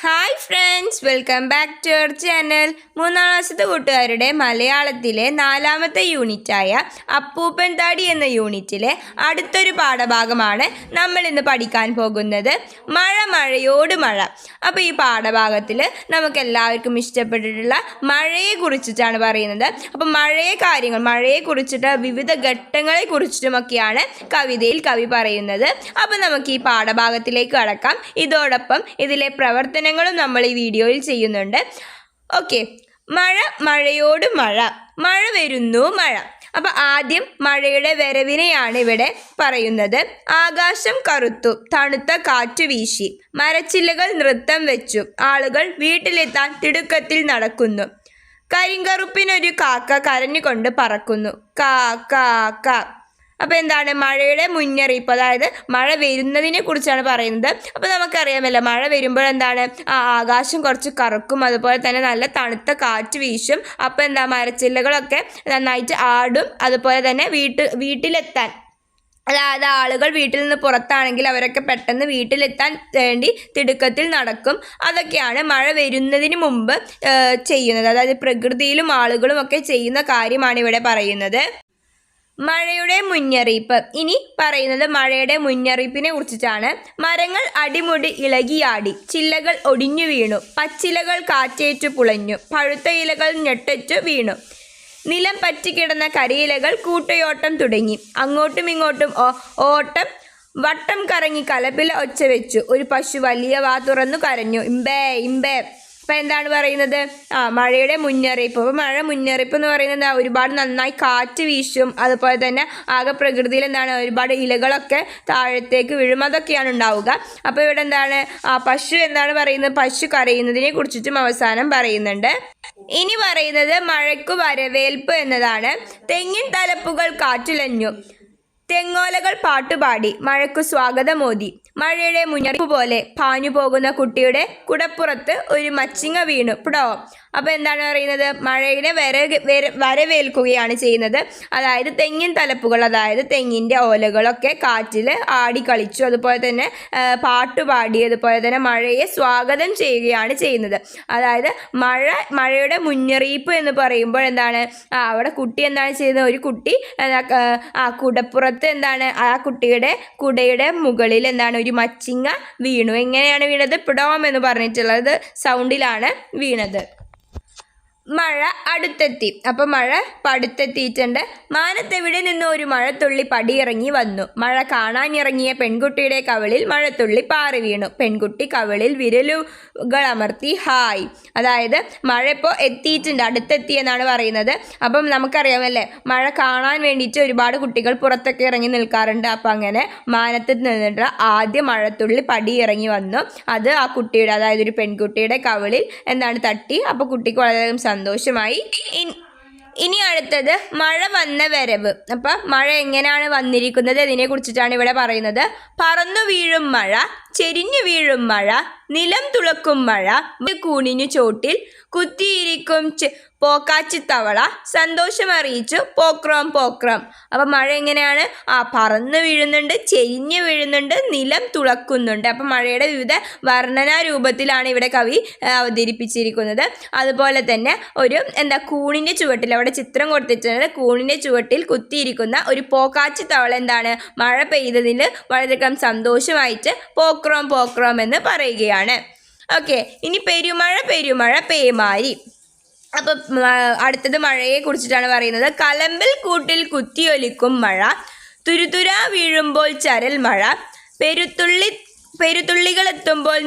হ্যাঁ hi friends welcome back to our channel. മൂന്നാം ക്ലാസ്സിലെ കൂട്ടുകാരുടെ മലയാളത്തിലെ നാലാമത്തെ യൂണിറ്റായ അപ്പൂപ്പൻ താടി എന്ന യൂണിറ്റിലെ അടുത്തൊരു പാഠഭാഗമാണ് നമ്മൾ ഇന്ന് പഠിക്കാൻ പോകുന്നത്. മഴ മഴയോട് മഴ. അപ്പോൾ ഈ പാഠഭാഗത്തിൽ നമുക്ക് എല്ലാവർക്കും ഇഷ്ടപ്പെട്ടിട്ടുള്ള മഴയെ കുറിച്ചിട്ടാണ് പറയുന്നത്. അപ്പോൾ മഴയെ കാര്യങ്ങൾ മഴയെ കുറിച്ചിട്ട് വിവിധ ഘട്ടങ്ങളെ കുറിച്ചിട്ടുമൊക്കെയാണ് കവിതയിൽ കവി പറയുന്നത്. അപ്പോൾ നമുക്ക് ഈ പാഠഭാഗത്തിലേക്ക് കടക്കാം. ഇതോടൊപ്പം ഇതിലെ പ്രവർത്തനങ്ങളും നമ്മൾ ഈ വീഡിയോയിൽ ചെയ്യുന്നുണ്ട്. ഓക്കെ മഴ മഴയോട് മഴ. മഴ വരുന്നു മഴ. അപ്പോൾ ആദ്യം മഴയുടെ വരവിനെയാണ് ഇവിടെ പറയുന്നത്. ആകാശം കറുത്തു തണുത്ത കാറ്റ് വീശി. മരച്ചില്ലകൾ നൃത്തം വെച്ചു. ആളുകൾ വീട്ടിലെത്താൻ തിടുക്കത്തിൽ നടക്കുന്നു. കരിങ്കറുപ്പിനൊരു കാക്ക കരഞ്ഞുകൊണ്ട് പറക്കുന്നു. കാ കാ കാ. അപ്പോൾ എന്താണ്? മഴയുടെ മുന്നറിയിപ്പ് അതായത് മഴ വരുന്നതിനെ കുറിച്ചാണ് പറയുന്നത്. അപ്പോൾ നമുക്കറിയാമല്ലോ മഴ വരുമ്പോൾ എന്താണ്? ആ ആകാശം കുറച്ച് കറക്കും അതുപോലെ തന്നെ നല്ല തണുത്ത കാറ്റ് വീശും. അപ്പോൾ എന്താ? മരച്ചില്ലകളൊക്കെ നന്നായിട്ട് ആടും അതുപോലെ തന്നെ വീട്ടിൽ വീട്ടിലെത്താൻ. അതായത് ആളുകൾ വീട്ടിൽ നിന്ന് പുറത്താണെങ്കിൽ അവരൊക്കെ പെട്ടെന്ന് വീട്ടിലെത്താൻ വേണ്ടി തിടുക്കത്തിൽ നടക്കും. അതൊക്കെയാണ് മഴ വരുന്നതിന് മുമ്പ് ചെയ്യുന്നത്. അതായത് പ്രകൃതിയിലും ആളുകളും ഒക്കെ ചെയ്യുന്ന കാര്യമാണ് ഇവിടെ പറയുന്നത്. മഴയുടെ മുന്നറിയിപ്പ്. ഇനി പറയുന്നത് മഴയുടെ മുന്നറിയിപ്പിനെ കുറിച്ചിട്ടാണ്. മരങ്ങൾ അടിമുടി ഇളകിയാടി ചില്ലകൾ ഒടിഞ്ഞു വീണു പച്ചിലകൾ കാറ്റേറ്റു പുളഞ്ഞു പഴുത്ത ഇലകൾ ഞെട്ടറ്റു വീണു. നിലം പറ്റിക്കിടന്ന കരിയിലകൾ കൂട്ടയോട്ടം തുടങ്ങി. അങ്ങോട്ടും ഇങ്ങോട്ടും ഓട്ടം വട്ടം കറങ്ങി കലപ്പില ഒച്ച വെച്ചു. ഒരു പശു വലിയ വാ തുറന്നു കരഞ്ഞു. ഇമ്പേ ഇമ്പേ. അപ്പം എന്താണ് പറയുന്നത്? ആ മഴയുടെ മുന്നറിയിപ്പ്. അപ്പോൾ മഴ മുന്നറിയിപ്പ് എന്ന് പറയുന്നത് ഒരുപാട് നന്നായി കാറ്റ് വീശും. അതുപോലെ തന്നെ ആകെ പ്രകൃതിയിൽ എന്താണ്? ഒരുപാട് ഇലകളൊക്കെ താഴത്തേക്ക് വീഴും. അതൊക്കെയാണ് ഉണ്ടാവുക. അപ്പോൾ ഇവിടെ എന്താണ്? ആ പശു എന്താണ് പറയുന്നത്? പശു കരയുന്നതിനെ കുറിച്ചിട്ടും അവസാനം പറയുന്നുണ്ട്. ഇനി പറയുന്നത് മഴയ്ക്കു വരവേൽപ്പ് എന്നതാണ്. തെങ്ങിൻ തലപ്പുകൾ കാറ്റിലഞ്ഞു. തെങ്ങോലകൾ പാട്ടുപാടി മഴയ്ക്കു സ്വാഗതമോതി. മഴയുടെ മുന്നറിയിപ്പ് പോലെ പാഞ്ഞു പോകുന്ന കുട്ടിയുടെ കുടപ്പുറത്ത് ഒരു മച്ചിങ്ങ വീണു. പിടോ അപ്പോൾ എന്താണ് പറയുന്നത്? മഴയുടെ വര വര- വരവേൽക്കുകയാണ് ചെയ്യുന്നത്. അതായത് തെങ്ങിൻ തലപ്പുകൾ അതായത് തെങ്ങിന്റെ ഓലകളൊക്കെ കാറ്റിൽ ആടിക്കളിച്ചു. അതുപോലെ തന്നെ പാട്ട് പാട്ടുപാടി അതുപോലെ തന്നെ മഴയെ സ്വാഗതം ചെയ്യുകയാണ് ചെയ്യുന്നത്. അതായത് മഴ മഴയുടെ മുന്നറിയിപ്പ് എന്ന് പറയുമ്പോൾ എന്താണ്? അവിടെ കുട്ടി എന്താണ് ചെയ്യുന്നത്? ഒരു കുട്ടി ആ കുടപ്പുറത്ത് എന്താണ്? ആ കുട്ടിയുടെ കുടയുടെ മുകളിൽ എന്താണ്? ഒരു മച്ചിങ്ങ വീണു. എങ്ങനെയാണ് വീണത്? പിടോം എന്ന് പറഞ്ഞിട്ടുള്ളത് സൗണ്ടിലാണ് വീണത്. മഴ അടുത്തെത്തി. അപ്പം മഴ പടുത്തെത്തിയിട്ടുണ്ട്. മാനത്തെവിടെ നിന്ന് ഒരു മഴത്തുള്ളി പടിയിറങ്ങി വന്നു. മഴ കാണാനിറങ്ങിയ പെൺകുട്ടിയുടെ കവളിൽ മഴത്തുള്ളി പാറി വീണു. പെൺകുട്ടി കവളിൽ വിരലുകൾ അമർത്തി ഹായ്. അതായത് മഴ ഇപ്പോൾ എത്തിയിട്ടുണ്ട് അടുത്തെത്തി എന്നാണ് പറയുന്നത്. അപ്പം നമുക്കറിയാമല്ലേ മഴ കാണാൻ വേണ്ടിയിട്ട് ഒരുപാട് കുട്ടികൾ പുറത്തൊക്കെ ഇറങ്ങി നിൽക്കാറുണ്ട്. അപ്പം അങ്ങനെ മാനത്ത് നിന്നിട്ട് ആദ്യ മഴത്തുള്ളി പടി ഇറങ്ങി വന്നു. അത് ആ കുട്ടിയുടെ അതായത് ഒരു പെൺകുട്ടിയുടെ കവളിൽ എന്താണ് തട്ടി. അപ്പോൾ കുട്ടിക്ക് വളരെയധികം സന്തോഷമായി. ഇനി അടുത്തത് മഴ വന്ന വരവ്. അപ്പം മഴ എങ്ങനെയാണ് വന്നിരിക്കുന്നത്? ഇതിനെ കുറിച്ചിട്ടാണ് ഇവിടെ പറയുന്നത്. പറന്നു വീഴും മഴ ചെരിഞ്ഞു വീഴും മഴ നിലം തുളക്കും മഴ കൂണിഞ്ഞു ചോട്ടിൽ കുത്തിയിരിക്കും പോക്കാച്ചിത്തവള സന്തോഷമറിയിച്ചു പോക്രോം പോക്രോം. അപ്പം മഴ എങ്ങനെയാണ്? ആ പറന്ന് വീഴുന്നുണ്ട് ചെരിഞ്ഞ് വീഴുന്നുണ്ട് നിലം തുളക്കുന്നുണ്ട്. അപ്പം മഴയുടെ വിവിധ വർണനാ രൂപത്തിലാണ് ഇവിടെ കവി അവതരിപ്പിച്ചിരിക്കുന്നത്. അതുപോലെ തന്നെ ഒരു എന്താ കൂണിന്റെ ചുവട്ടിൽ അവിടെ ചിത്രം കൊടുത്തിട്ടുണ്ട്. കൂണിന്റെ ചുവട്ടിൽ കുത്തിയിരിക്കുന്ന ഒരു പോക്കാച്ചി തവള എന്താണ്? മഴ പെയ്തതിൽ വളരെയധികം സന്തോഷമായിട്ട് പോക്രോം പോക്രോം എന്ന് പറയുകയാണ്. ഓക്കെ ഇനി പെരുമഴ പെരുമഴ പേമാരി. അപ്പം അടുത്തത് മഴയെ കുറിച്ചിട്ടാണ് പറയുന്നത്. കലമ്പിൽ കൂട്ടിൽ കുത്തിയൊലിക്കും മഴ തുരുതുരാ വീഴുമ്പോൾ ചരൽ മഴ പെരുത്തുള്ളി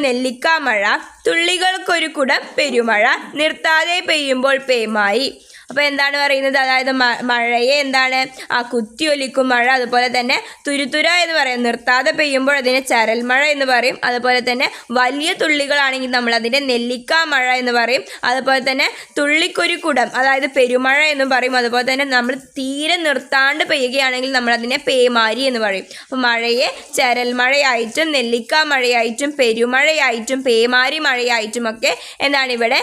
നെല്ലിക്ക മഴ തുള്ളികൾക്കൊരു കുടം പെരുമഴ നിർത്താതെ പെയ്യുമ്പോൾ പേമായി. അപ്പോൾ എന്താണ് പറയുന്നത്? അതായത് മഴയെ എന്താണ്? ആ കുത്തിയൊലിക്കും മഴ അതുപോലെ തന്നെ തുരുതുര എന്ന് പറയും. നിർത്താതെ പെയ്യുമ്പോൾ അതിനെ ചരൽ മഴ എന്ന് പറയും. അതുപോലെ തന്നെ വലിയ തുള്ളികളാണെങ്കിൽ നമ്മൾ അതിനെ നെല്ലിക്ക മഴ എന്ന് പറയും. അതുപോലെ തന്നെ തുള്ളിക്കൊരു കുടം അതായത് പെരുമഴ എന്ന് പറയും. അതുപോലെ തന്നെ നമ്മൾ തീരെ നിർത്താണ്ട് പെയ്യുകയാണെങ്കിൽ നമ്മൾ അതിനെ പേമാരി എന്ന് പറയും. അപ്പോൾ മഴയെ ചരൽ മഴയായിട്ടും നെല്ലിക്ക മഴയായിട്ടും പെരുമഴയായിട്ടും പേമാരി മഴയായിട്ടും ഒക്കെ എന്താണ് ഇവിടെ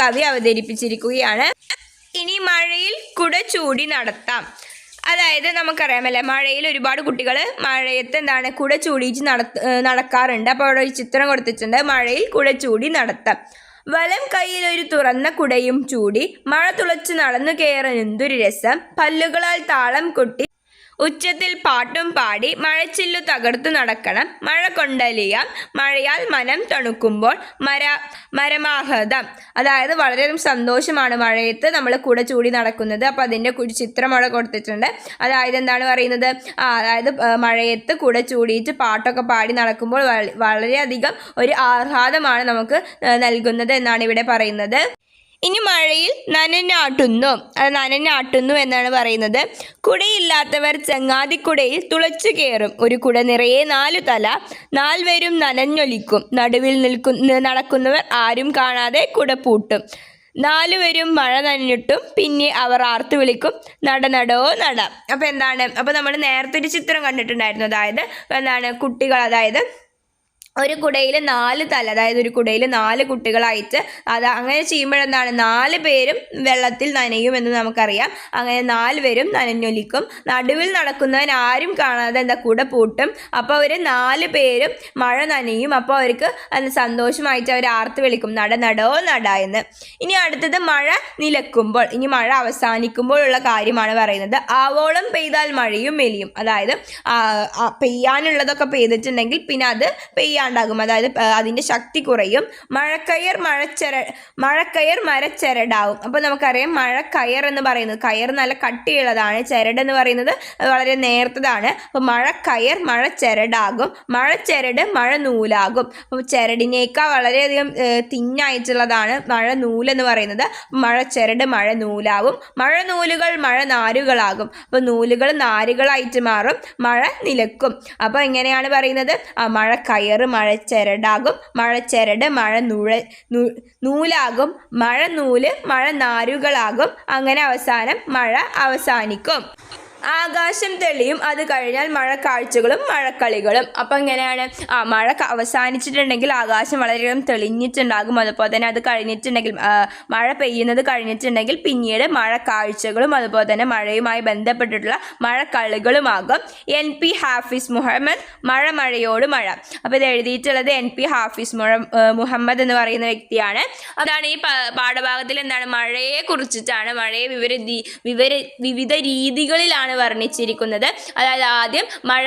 കവി അവതരിപ്പിച്ചിരിക്കുകയാണ്. ഇനി മഴയിൽ കുട ചൂടി നടത്താം. അതായത് നമുക്കറിയാമല്ലേ മഴയിൽ ഒരുപാട് കുട്ടികൾ മഴയത്ത് എന്താണ് കുട ചൂടിച്ച് നടത്ത നടക്കാറുണ്ട്. അപ്പോൾ അവിടെ ഒരു ചിത്രം കൊടുത്തിട്ടുണ്ട് മഴയിൽ കുട ചൂടി നടത്താം. വലം കയ്യിൽ ഒരു തുറന്ന കുടയും ചൂടി മഴ തുളച്ച് നടന്നു കയറാൻ എന്തൊരു രസം. പല്ലുകളാൽ താളം കൊട്ടി ഉച്ചത്തിൽ പാട്ടും പാടി മഴച്ചില്ലു തകർത്തു നടക്കണം. മഴ കൊണ്ടലിയാം. മഴയാൽ മനം തണുക്കുമ്പോൾ മര മരമാഹതം. അതായത് വളരെ സന്തോഷമാണ് മഴയത്ത് നമ്മൾ കൂടെ ചൂടി നടക്കുന്നത്. അപ്പോൾ അതിന്റെ ഒരു ചിത്രം അവിടെ കൊടുത്തിട്ടുണ്ട്. അതായത് എന്താണ് പറയുന്നത്? അതായത് മഴയത്ത് കൂടെ ചൂടിയിട്ട് പാട്ടൊക്കെ പാടി നടക്കുമ്പോൾ വള- വളരെയധികം ഒരു ആഹ്ലാദമാണ് നമുക്ക് നൽകുന്നത് എന്നാണ് ഇവിടെ പറയുന്നത്. ഇനി മഴയിൽ നനഞ്ഞാട്ടുന്നു. അത് നനഞ്ഞാട്ടുന്നു എന്നാണ് പറയുന്നത്. കുടയില്ലാത്തവർ ചങ്ങാതിക്കുടയിൽ തുളച്ചു കയറും. ഒരു കുട നിറയെ നാലു തല. നാൽവരും നനഞ്ഞൊലിക്കും. നടുവിൽ നിൽക്കുന്ന നടക്കുന്നവർ ആരും കാണാതെ കുട പൂട്ടും. നാലുപേരും മഴ നനഞ്ഞിട്ടും പിന്നെ അവർ ആർത്തു വിളിക്കും നടനടോ നട. അപ്പോൾ എന്താണ്? അപ്പോൾ നമ്മൾ നേരത്തെ ഒരു ചിത്രം കണ്ടിട്ടുണ്ടായിരുന്നു. അതായത് എന്താണ്? കുട്ടികൾ അതായത് ഒരു കുടയിൽ നാല് തല അതായത് ഒരു കുടയിൽ നാല് കുട്ടികളായിട്ട് അത് അങ്ങനെ ചെയ്യുമ്പോഴെന്താണ്? നാല് പേരും വെള്ളത്തിൽ നനയും എന്ന് നമുക്കറിയാം. അങ്ങനെ നാല് പേരും നനഞ്ഞൊലിക്കും. നടുവിൽ നടക്കുന്നവൻ ആരും കാണാതെ എന്താ കുട പൂട്ടും. അപ്പോൾ അവർ നാല് പേരും മഴ നനയും. അപ്പോൾ അവർക്ക് സന്തോഷമായിട്ട് അവർ ആർത്ത് വിളിക്കും. നട നടോ നട എന്ന്. ഇനി അടുത്തത് മഴ നിലക്കുമ്പോൾ. ഇനി മഴ അവസാനിക്കുമ്പോഴുള്ള കാര്യമാണ് പറയുന്നത്. ആവോളം പെയ്താൽ മഴയും മെലിയും. അതായത് പെയ്യാനുള്ളതൊക്കെ പെയ്തിട്ടുണ്ടെങ്കിൽ പിന്നെ അത് പെയ്യാണ്ടാകും അതായത് അതിന്റെ ശക്തി കുറയും. മഴക്കയർ മഴച്ചര മഴക്കയർ മരച്ചരടാവും. അപ്പോൾ നമുക്കറിയാം മഴക്കയർ എന്ന് പറയുന്നത് കയർ നല്ല കട്ടിയുള്ളതാണ് ചരട് എന്ന് പറയുന്നത് വളരെ നേർത്തതാണ്. അപ്പോൾ മഴക്കയർ മഴച്ചരടാകും. മഴച്ചരട് മഴ നൂലാകും അപ്പോൾ ചരടിനേക്കാൾ വളരെയധികം തിന്നായിട്ടുള്ളതാണ് മഴ നൂലെന്ന് പറയുന്നത്. മഴച്ചരട് മഴ നൂലാവും മഴ നൂലുകൾ മഴ നാരുകളാകും അപ്പോൾ നൂലുകൾ നാരുകളായിട്ട് മാറും. മഴ നിലക്കും. അപ്പോൾ എങ്ങനെയാണ് പറയുന്നത്? മഴ കയറ് മഴ മഴച്ചരട് മഴ നൂഴ നൂലാകും. മഴ നൂൽ മഴ നാരുകളാകും. അങ്ങനെ അവസാനം മഴ അവസാനിക്കും. ആകാശം തെളിയും. അത് കഴിഞ്ഞാൽ മഴക്കാഴ്ചകളും മഴക്കളികളും. അപ്പം എങ്ങനെയാണ്? ആ മഴ അവസാനിച്ചിട്ടുണ്ടെങ്കിൽ ആകാശം വളരെയധികം തെളിഞ്ഞിട്ടുണ്ടാകും. അതുപോലെ തന്നെ അത് കഴിഞ്ഞിട്ടുണ്ടെങ്കിൽ മഴ പെയ്യുന്നത് കഴിഞ്ഞിട്ടുണ്ടെങ്കിൽ പിന്നീട് മഴക്കാഴ്ചകളും അതുപോലെ തന്നെ മഴയുമായി ബന്ധപ്പെട്ടിട്ടുള്ള മഴക്കളികളുമാകും. എൻ. പി. ഹാഫിസ് മുഹമ്മദ് മഴ മഴയോട് മഴ. അപ്പോൾ ഇത് എഴുതിയിട്ടുള്ളത് എൻ. പി. ഹാഫിസ് മുഹമ്മദ് എന്ന് പറയുന്ന വ്യക്തിയാണ്. അതാണ് ഈ പാഠഭാഗത്തിൽ എന്താണ്? മഴയെ കുറിച്ചിട്ടാണ്. മഴയെ വിവര വിവര വിവിധ രീതികളിലാണ് വർണിച്ചിരിക്കുന്നത്. അതായത് ആദ്യം മഴ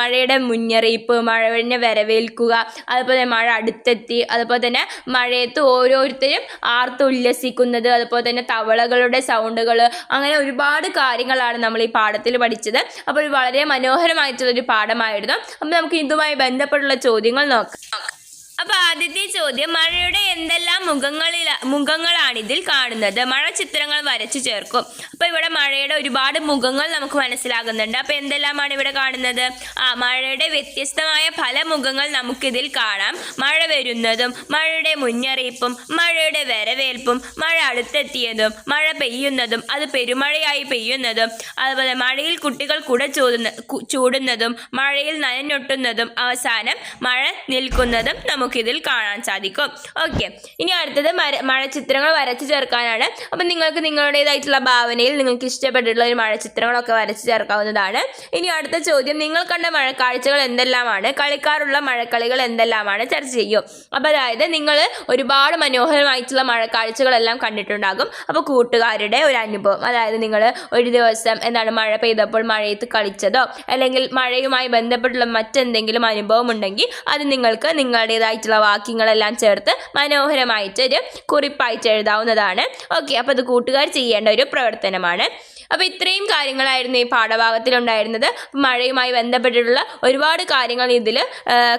മഴയുടെ മുന്നറിയിപ്പ് മഴവിനെ വരവേൽക്കുക അതുപോലെ മഴ അടുത്തെത്തി അതുപോലെ തന്നെ മഴയത്ത് ഓരോരുത്തരും ആർത്ത് ഉല്ലസിക്കുന്നത് അതുപോലെ തന്നെ തവളകളുടെ സൗണ്ടുകൾ അങ്ങനെ ഒരുപാട് കാര്യങ്ങളാണ് നമ്മൾ ഈ പാഠത്തിൽ പഠിച്ചത്. അപ്പോൾ വളരെ മനോഹരമായിട്ടുള്ളൊരു പാഠമായിരുന്നു. അപ്പോൾ നമുക്ക് ഇതുമായി ബന്ധപ്പെട്ടുള്ള ചോദ്യങ്ങൾ നോക്കാം. അപ്പൊ ആദ്യത്തെ ചോദ്യം മഴയുടെ എന്തെല്ലാം മുഖങ്ങളിൽ മുഖങ്ങളാണ് ഇതിൽ കാണുന്നത്? മഴ ചിത്രങ്ങൾ വരച്ചു ചേർക്കും. അപ്പൊ ഇവിടെ മഴയുടെ ഒരുപാട് മുഖങ്ങൾ നമുക്ക് മനസ്സിലാകുന്നുണ്ട്. അപ്പൊ എന്തെല്ലാമാണ് ഇവിടെ കാണുന്നത്? ആ മഴയുടെ വ്യത്യസ്തമായ പല മുഖങ്ങൾ നമുക്കിതിൽ കാണാം. മഴ വരുന്നതും മഴയുടെ മുന്നറിയിപ്പും മഴയുടെ വരവേൽപ്പും മഴ അടുത്തെത്തിയതും മഴ പെയ്യുന്നതും അത് പെരുമഴയായി പെയ്യുന്നതും അതുപോലെ മഴയിൽ കുട്ടികൾ കുട ചൂടുന്ന ചൂടുന്നതും മഴയിൽ നനഞ്ഞൊട്ടുന്നതും അവസാനം മഴ നിൽക്കുന്നതും നമുക്കിതിൽ കാണാൻ സാധിക്കും. ഓക്കെ ഇനി അടുത്തത് മഴ ചിത്രങ്ങൾ വരച്ചു ചേർക്കാനാണ്. അപ്പം നിങ്ങൾക്ക് നിങ്ങളുടേതായിട്ടുള്ള ഭാവനയിൽ നിങ്ങൾക്ക് ഇഷ്ടപ്പെട്ടിട്ടുള്ള ഒരു മഴ ചിത്രങ്ങളൊക്കെ വരച്ചു ചേർക്കാവുന്നതാണ്. ഇനി അടുത്ത ചോദ്യം നിങ്ങൾ കണ്ട മഴക്കാഴ്ചകൾ എന്തെല്ലാമാണ്? കളിക്കാറുള്ള മഴക്കളികൾ എന്തെല്ലാമാണ്? ചർച്ച ചെയ്യും. അപ്പോൾ അതായത് നിങ്ങൾ ഒരുപാട് മനോഹരമായിട്ടുള്ള മഴക്കാഴ്ചകളെല്ലാം കണ്ടിട്ടുണ്ടാകും. അപ്പോൾ കൂട്ടുകാരുടെ ഒരു അനുഭവം അതായത് നിങ്ങൾ ഒരു ദിവസം എന്താണ് മഴ പെയ്തപ്പോൾ മഴയത്ത് കളിച്ചതോ അല്ലെങ്കിൽ മഴയുമായി ബന്ധപ്പെട്ടുള്ള മറ്റെന്തെങ്കിലും അനുഭവം ഉണ്ടെങ്കിൽ അത് നിങ്ങൾക്ക് നിങ്ങളുടേതായിട്ടുള്ള വാക്യങ്ങളെല്ലാം ചേർത്ത് മനോഹരമായിട്ട് ഒരു കുറിപ്പായിട്ട് എഴുതാവുന്നതാണ്. ഓക്കെ അപ്പോൾ അത് കൂട്ടുകാർ ചെയ്യേണ്ട ഒരു പ്രവർത്തനമാണ്. അപ്പോൾ ഇത്രയും കാര്യങ്ങളായിരുന്നു ഈ പാഠഭാഗത്തിലുണ്ടായിരുന്നത് മഴയുമായി ബന്ധപ്പെട്ടിട്ടുള്ള ഒരുപാട് കാര്യങ്ങൾ ഇതിൽ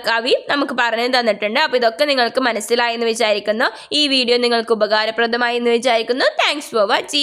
കവി നമുക്ക് പറഞ്ഞു തന്നിട്ടുണ്ട്. അപ്പോൾ ഇതൊക്കെ നിങ്ങൾക്ക് മനസ്സിലായെന്ന് വിചാരിക്കുന്നു. ഈ വീഡിയോ നിങ്ങൾക്ക് ഉപകാരപ്രദമായി എന്ന് വിചാരിക്കുന്നു. Thanks for watching